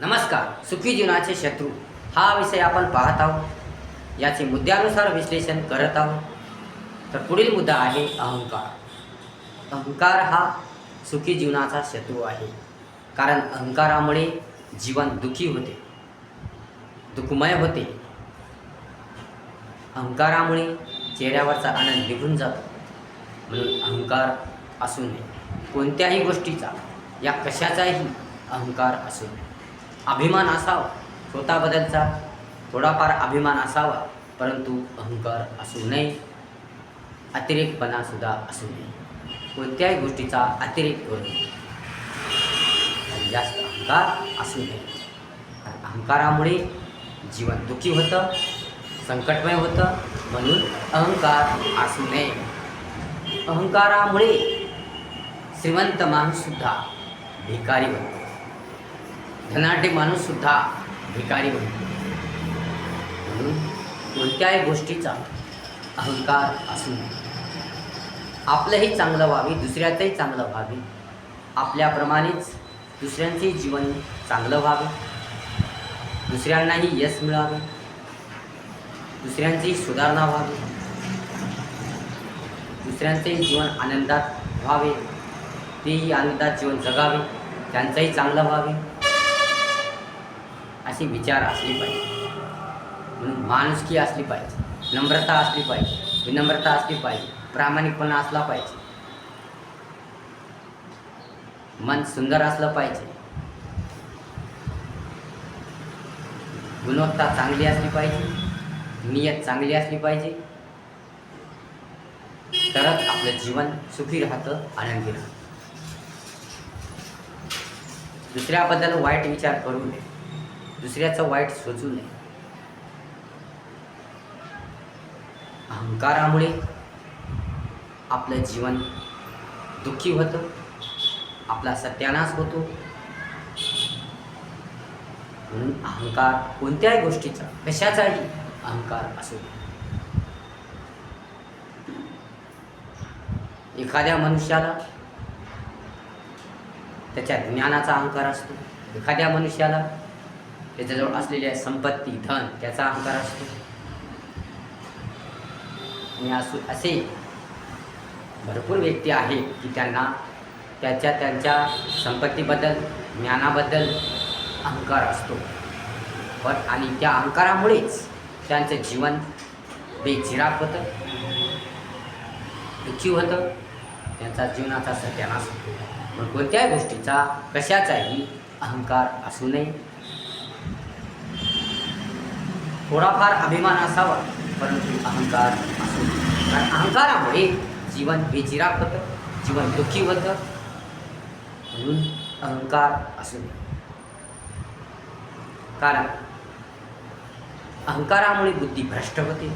नमस्कार सुखी जीवनाचे शत्रू. हा विषय आपण पाहत आहोत. याचे मुद्द्यानुसार विश्लेषण करत आहोत. तर पुढील मुद्दा आहे अहंकार. अहंकार हा सुखी जीवनाचा शत्रू आहे. कारण अहंकारामुळे जीवन दुखी होते. दुःखमय होते. अहंकारामुळे चेहऱ्यावरचा आनंद निघून जातो. म्हणून अहंकार असू नये. कोणत्याही गोष्टीचा या कशाचाही अहंकार असू नये. अभिमान असावा. स्वतःबद्दलचा थोडाफार अभिमान असावा. परंतु अहंकार असू नये. अतिरेकपणासुद्धा असू नये. कोणत्याही गोष्टीचा अतिरेक करू नये. आणि जास्त अहंकार असू नये. कारण अहंकारामुळे जीवन दुःखी होतं संकटमय होतं. म्हणून अहंकार असू नये. अहंकारामुळे श्रीमंत माणूससुद्धा भिकारी बनतो. धनाढ्य माणूससुद्धा भिकारी बनतो. म्हणून कोणत्याही गोष्टीचा अहंकार असू नये. आपलंही चांगलं व्हावे दुसऱ्याचंही चांगलं व्हावे. आपल्याप्रमाणेच दुसऱ्यांचेही जीवन चांगलं व्हावे. दुसऱ्यांनाही यश मिळावे. दुसऱ्यांचीही सुधारणा व्हावी. दुसऱ्यांचेही जीवन आनंदात व्हावे. तेही आनंदात जीवन जगावे. त्यांचंही चांगलं व्हावे. असे विचार असले पाहिजे. म्हणून माणुसकी असली पाहिजे नम्रता असली पाहिजे विनम्रता असली पाहिजे प्रामाणिकपणा असला पाहिजे. मन सुंदर असलं पाहिजे. गुणवत्ता चांगली असली पाहिजे नियत चांगली असली पाहिजे. तरच आपलं जीवन सुखी राहतं आनंदी राहतं. दुसऱ्याबद्दल वाईट विचार करू नये. दुसऱ्याचं वाईट सोचू नये. अहंकारामुळे आपलं जीवन दुःखी होतं. आपला सत्यानाश होतो. म्हणून अहंकार कोणत्याही गोष्टीचा कशाचाही अहंकार असू नये एखाद्या मनुष्याला त्याच्या ज्ञानाचा अहंकार असतो. एखाद्या मनुष्याला त्याच्याजवळ असलेल्या संपत्ती धन त्याचा अहंकार असतो. आणि असू असे भरपूर व्यक्ती आहेत की त्यांना त्याच्या त्यांच्या संपत्तीबद्दल ज्ञानाबद्दल अहंकार असतो. पण आणि त्या अहंकारामुळेच त्यांचं जीवन बेचिराग होतं दुःखी होतं त्यांचा जीवनाचा सत्यानाश होतो. पण कोणत्याही गोष्टीचा कशाचाही अहंकार असू नये. थोडाफार अभिमान असावा परंतु अहंकार असू कारण अहंकारामुळे जीवन बेचिराग होतं जीवन दुःखी होतं. म्हणून अहंकार असू कारण अहंकारामुळे बुद्धी भ्रष्ट होते.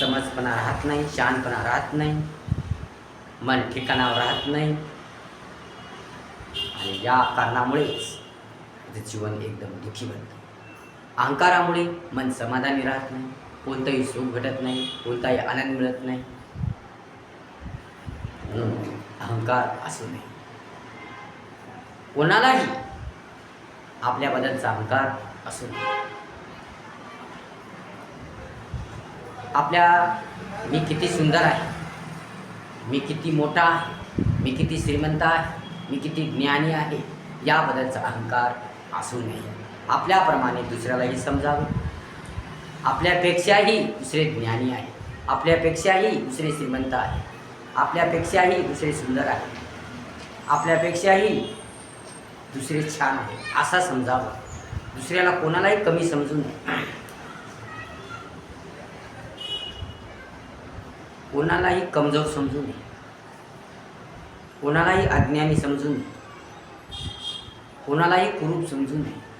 समजपणा राहत नाही शानपणा राहत नाही. मन ठिकाणावर राहत नाही. आणि या कारणामुळेच जीवन एकदम दुःखी बनतं. अहंकारामुळे मन समाधानी राहत नाही. कोणतंही सुख भेटत नाही. कोणताही आनंद मिळत नाही. म्हणून अहंकार असू नये. कोणालाही आपल्याबद्दलचा अहंकार असू नये. आपल्या मी किती सुंदर आहे. मी किती मोठा आहे. मी किती श्रीमंत आहे. मी किती ज्ञानी आहे. याबद्दलचा अहंकार असू नये. आपल्याप्रमाणे दुसऱ्यालाही समजावे. आपल्यापेक्षाही दुसरे ज्ञानी आहे. आपल्यापेक्षाही दुसरे श्रीमंत आहे. आपल्यापेक्षाही दुसरे सुंदर आहे. आपल्यापेक्षाही दुसरे छान आहे असा समजावा. दुसऱ्याला कोणालाही कमी समजू नये. कोणालाही कमजोर समजू नये. कोणालाही अज्ञानी समजू नये. कोणालाही कुरूप समजू नये.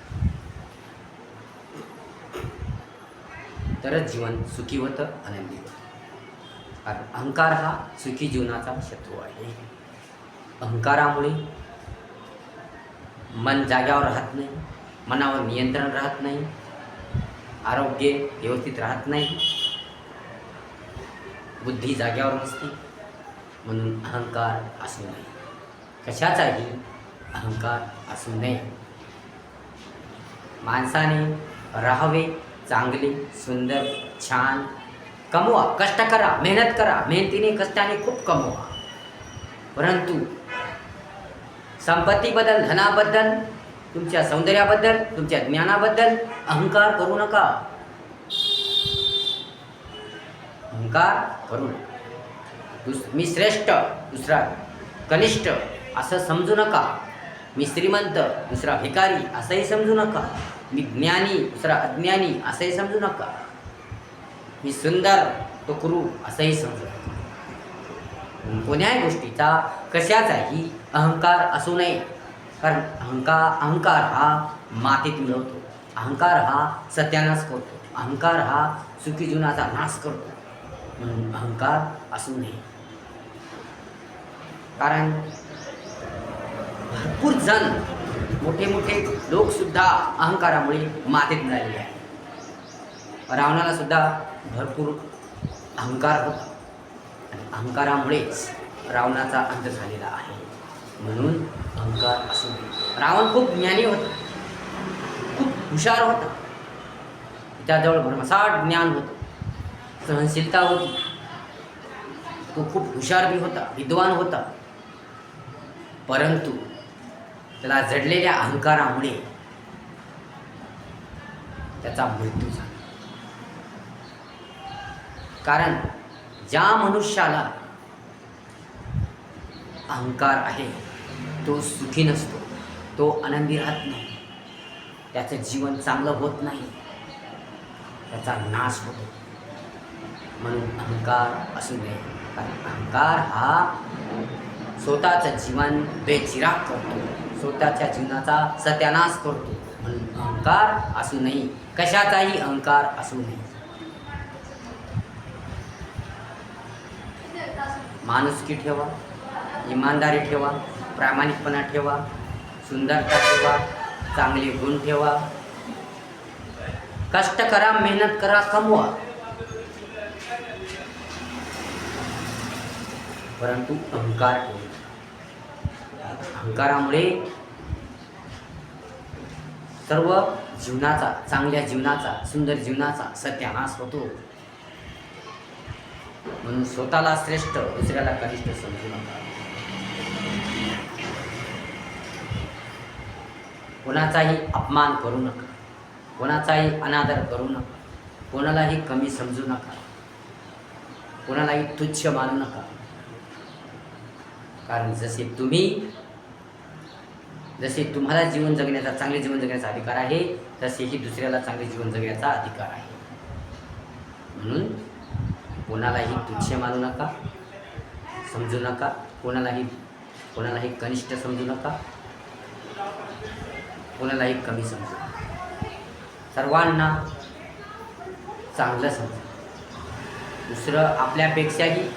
तरच जीवन सुखी होतं आनंदी होतं. कारण अहंकार हा सुखी जीवनाचा शत्रू आहे. अहंकारामुळे मन जाग्यावर राहत नाही मनावर नियंत्रण राहत नाही आरोग्य व्यवस्थित राहत नाही बुद्धी जाग्यावर नसते म्हणून अहंकार असू नये. कशाचाही अहंकार असू नये. माणसाने राहावे चांगली सुंदर छान. कमवा कष्ट करा मेहनत करा. मेहनतीने कष्टाने खूप कमवा. परंतु संपत्तीबद्दल धनाबद्दल तुमच्या सौंदर्याबद्दल तुमच्या ज्ञानाबद्दल अहंकार करू नका. अहंकार करू नका. दुस मी श्रेष्ठ दुसरा कनिष्ठ असं समजू नका. मी श्रीमंत दुसरा भिकारी असंही समजू नका. मी ज्ञानी दुसरा अज्ञानी असंही समजू नका. मी सुंदर तो कुरूप असंही समजू नका. कोण्याही गोष्टीचा कशाचाही अहंकार असू नये. कारण अहंकार अहंकार हा मातीत मिळवतो. अहंकार हा सत्यानाश करतो. अहंकार हा सुखी जीवनाचा नाश करतो. म्हणून अहंकार असू नये. कारण भरपूर जण मोठे मोठे लोकसुद्धा अहंकारामुळे मातीत मिळालेले आहे रावणाला सुद्धा भरपूर अहंकार होता. आणि अहंकारामुळेच रावणाचा अंत झालेला आहे. म्हणून अहंकार असू रावण खूप ज्ञानी होता. खूप हुशार होता. त्याजवळ भरमसाठ ज्ञान होतं. सहनशीलता होती. तो खूप हुशार बी होता विद्वान होता. परंतु त्याला जडलेल्या अहंकारामुळे त्याचा मृत्यू झाला. कारण ज्या मनुष्याला अहंकार आहे तो सुखी नसतो तो आनंदी राहत नाही त्याचं जीवन चांगलं होत नाही त्याचा नाश होतो. म्हणून अहंकार असू नये. कारण अहंकार हा स्वतःचं जीवन बेचिराग करतो. स्वतःच्या जीवनाचा सत्यानाश करतो. म्हणून अहंकार असू नये. कशाचाही अहंकार असू नये. माणुसकी ठेवा इमानदारी ठेवा प्रामाणिकपणा ठेवा सुंदरता ठेवा चांगले गुण ठेवा. कष्ट करा मेहनत करा कमवा. परंतु अहंकार अहंकारामुळे सर्व जीवनाचा चांगल्या जीवनाचा सुंदर जीवनाचा सत्यानाश होतो. म्हणून स्वतःला श्रेष्ठ दुसऱ्याला कनिष्ठ समजू नका. कोणाचाही अपमान करू नका. कोणाचाही अनादर करू नका. कोणालाही कमी समजू नका. कोणालाही तुच्छ मानू नका. कारण जसे तुम्ही जसे तुम्हाला जीवन जगण्याचा चांगले जीवन जगण्याचा अधिकार आहे तसेही दुसऱ्याला चांगले जीवन जगण्याचा अधिकार आहे. म्हणून कोणालाही तुच्छ मानू नका समजू नका कोणालाही कोणालाही कनिष्ठ समजू नका कोणालाही कमी समजू नका. सर्वांना चांगलं समजू. दुसरं आपल्यापेक्षाही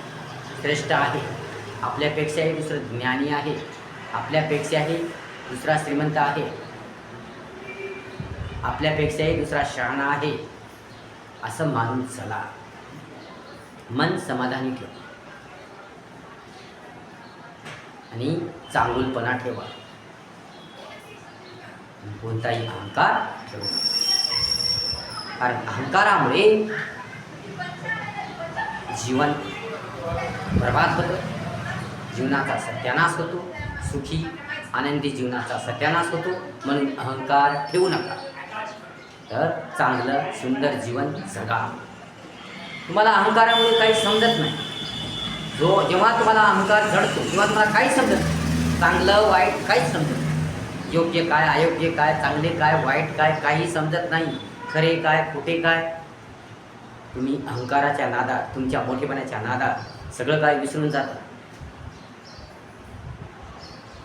श्रेष्ठ आहे. आपल्यापेक्षाही दुसरं ज्ञानी आहे. आपल्यापेक्षाही दुसरा श्रीमंत आहे. आपल्यापेक्षाही दुसरा शहाणा आहे. असं मानून चला. मन समाधानी ठेवा. आणि चांगुलपणा ठेवा. कोणताही अहंकार ठेवू कारण अहंकारामुळे जीवन बर्बाद होतं. जीवनाचा सत्यानाश होतो सुखी आनंदी जीवनाचा सत्यानाश होतो म्हणून अहंकार ठेवू नका. तर चांगलं सुंदर जीवन जगा. तुम्हाला अहंकारामुळे काही समजत नाही. जो जेव्हा तुम्हाला अहंकार जडतो तेव्हा तुम्हाला काही समजत नाही. चांगलं वाईट काहीच समजत नाही. योग्य काय अयोग्य काय चांगले काय वाईट काय काही समजत नाही. खरे काय खोटे काय. तुम्ही अहंकाराच्या नादात तुमच्या मोठेपणाच्या नादात सगळं काय विसरून जाता.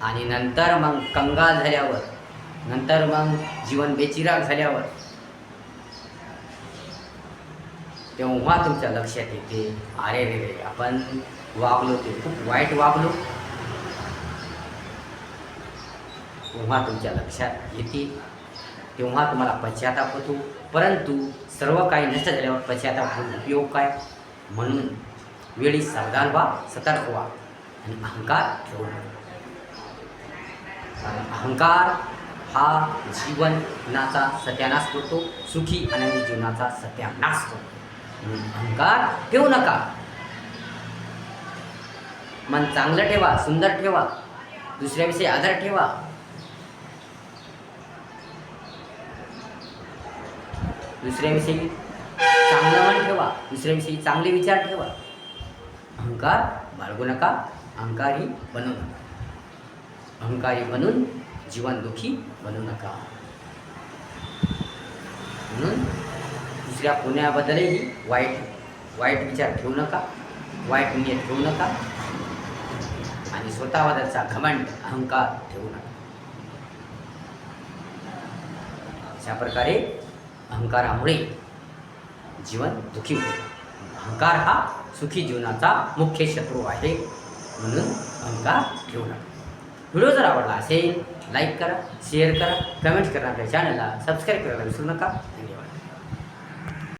आणि नंतर मग कंगाल झाल्यावर नंतर मग जीवन बेचिराग झाल्यावर तेव्हा तुमच्या लक्षात येते अरे रे रे आपण वागलो ते खूप वाईट वागलो. तेव्हा तुमच्या लक्षात येते तेव्हा तुम्हाला पश्चाताप होतो. परंतु सर्व काही नष्ट झाल्यावर पश्चाताप होऊन उपयोग काय? म्हणून वेळी सावधान व्हा सतर्क व्हा आणि अहंकार ठेवू नका. अहंकार हा जीवनाचा सत्यानाश करतो सुखी आनंदी जीवनाचा सत्यानाश करतो. म्हणून अहंकार ठेवू नका. मन चांगलं ठेवा सुंदर ठेवा दुसऱ्याविषयी आदर ठेवा. दुसऱ्याविषयी चांगलं मन ठेवा दुसऱ्याविषयी चांगले विचार ठेवा. अहंकार बाळगू नका अहंकारही बनवू नका. अहंकारी बनून जीवन दुखी बनू नका. म्हणून दुसऱ्या पुण्याबद्दलही वाईट वाईट विचार ठेवू नका वाईट नियत ठेवू नका आणि स्वतःबद्दलचा घमंड अहंकार ठेवू नका. अशा प्रकारे अहंकारामुळे जीवन दुखी होते. अहंकार हा सुखी जीवनाचा मुख्य शत्रू आहे म्हणून अहंकार ठेवू नका. व्हिडिओ जर आवडला असेल लाईक करा शेअर करा कमेंट करा आपल्या चॅनलला सबस्क्राईब करायला विसरू नका. धन्यवाद.